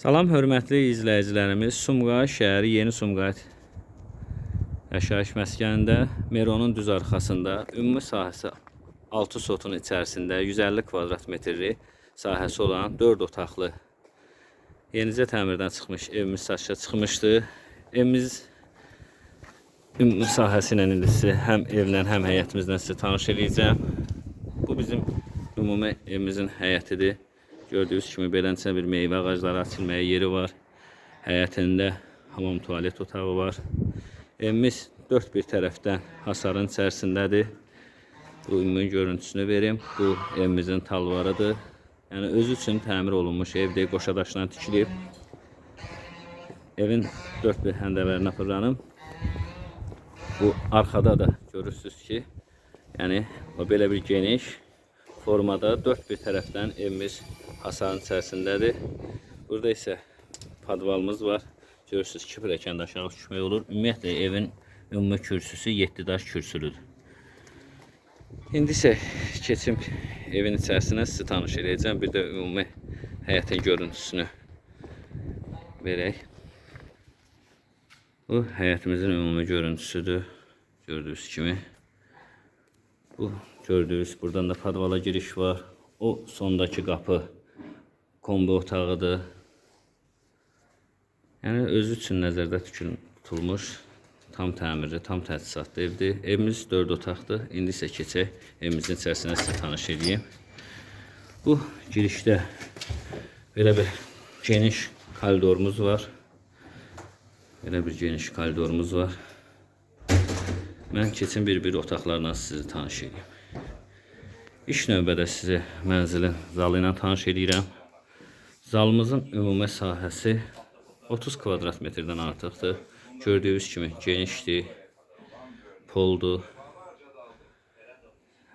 Salam hörmətli izləyicilərimiz. Sumqayıt şəhəri Yeni Sumqayıt yaşayış məskənində Meronun düz arxasında ümumi sahəsi 6 sotun içərisində 150 kvadrat metrli sahəsi olan 4 otaqlı yenicə təmirdən çıxmış evimiz satışa çıxmışdı. Evimiz ümumi sahəsi ilə indi sizə həm evlə, həm həyətimizlə sizə tanış eləyəcəm. Bu bizim ümumi evimizin həyətidir. Gördüyünüz kimi beləncə bir meyvə ağacları açılmaya yeri var. Həyətində hamam tualet otağı var. Evimiz dörd bir tərəfdən hasarın içərisindədir. Bu ümumi görüntüsünü verim. Bu evimizin talvarıdır. Yəni özü üçün təmir olunmuş evdir, qoşa daşla tikilib. Evin dörd bir həndəvərinə fırlanım. Bu arkada da görürsüz ki, yəni o belə bir geniş formada dört bir tərəfdən evimiz hasarın içərisindədir. Burada isə padvalımız var. Görürsüz ki, pilləkəndə aşağı düşmək olur. Ümumiyyətlə evin ümumi kürsüsü 7 daş kürsülüdür. İndi isə keçim evin içərisinə sizi tanış edəcəm. Bir də ümumi həyətin görüntüsünü verək. Bu həyətimizin ümumi görüntüsüdür. Gördüyünüz kimi. Bu gördüğünüz buradan da padvala giriş var. O sondaki kapı kombi otağıdır. Yəni özü üçün nəzərdə tutulmuş tam təmirli, tam təsisatlı evdir. Evimiz 4 otaqdır. İndi isə keçək evimizin içərisinə sizə tanış edeyim. Bu girişdə belə bir geniş koridorumuz var. Belə bir geniş koridorumuz var. Mən keçin bir-bir otaqlarla sizi tanış edeyim. İlk növbədə sizi mənzilin zalı ilə tanış edirəm. Zalımızın ümumi sahəsi 30 kvadrat metrdən artıqdır. Gördüyünüz kimi genişdir, poldur.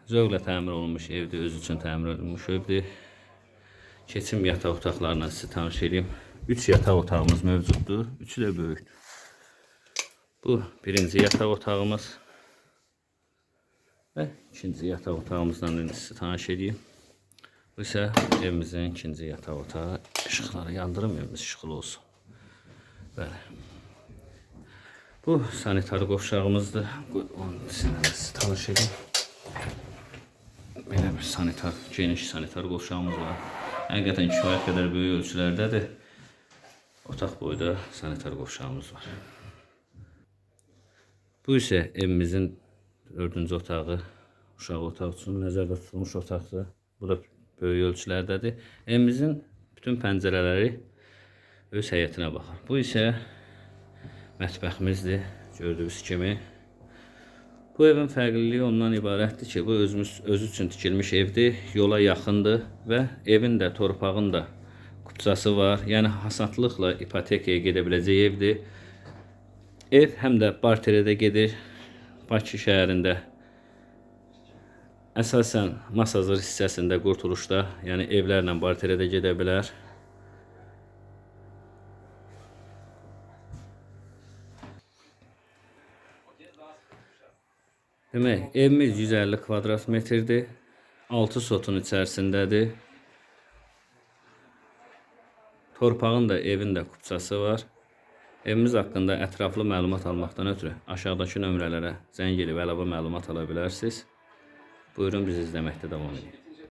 Zövqlə təmir olunmuş evdir, özü üçün təmir olunmuş evdir. Keçim yataq otaqlarına sizi tanış edeyim. 3 yataq otağımız mövcuddur, üçü də böyükdür. Bu birinci yataq otağımız. Və ikinci yataq otağımızdan indi sizi tanış edeyim. Bu isə evimizin ikinci yataq otağı. İşıqları yandırım evimiz işıqlı olsun. Bəli. Bu sanitar qovşağımızdır. Də sizi tanış edeyim. Belə bir sanitar, geniş sanitar qovşağımız var. Həqiqətən kifayət qədər böyük ölçülərdədir. Otaq boyda sanitar qovşağımız var. Bu isə evimizin dördüncü otağı, uşaq otağı üçün nəzərdə tutulmuş otaqdır. Bu da böyük ölçülərdədir. Evimizin bütün pəncərələri öz həyətinə baxır. Bu isə mətbəximizdir, gördüyünüz kimi. Bu evin fərqliliyi ondan ibarətdir ki, bu özümüz özü üçün tikilmiş evdir, yola yaxındır və evin də, torpağın da kupçası var. Yəni hasadlıqla ipotekaya gedə biləcək evdir. Ev həm də barterədə gedir. Bakı şəhərində əsasən Masazır hissəsində qurtuluşda, yəni evlərlə barterədə gedə bilər. Demək, evimiz 150 kvadrat metrdir. 6 sotun içərisindədir. Torpağın da evin də kupçası var. Evimiz haqqında ətraflı məlumat almaqdan ötürü aşağıdakı nömrələrə zəng edib əlavə məlumat ala bilərsiniz. Buyurun bizi izləməkdə davam edin.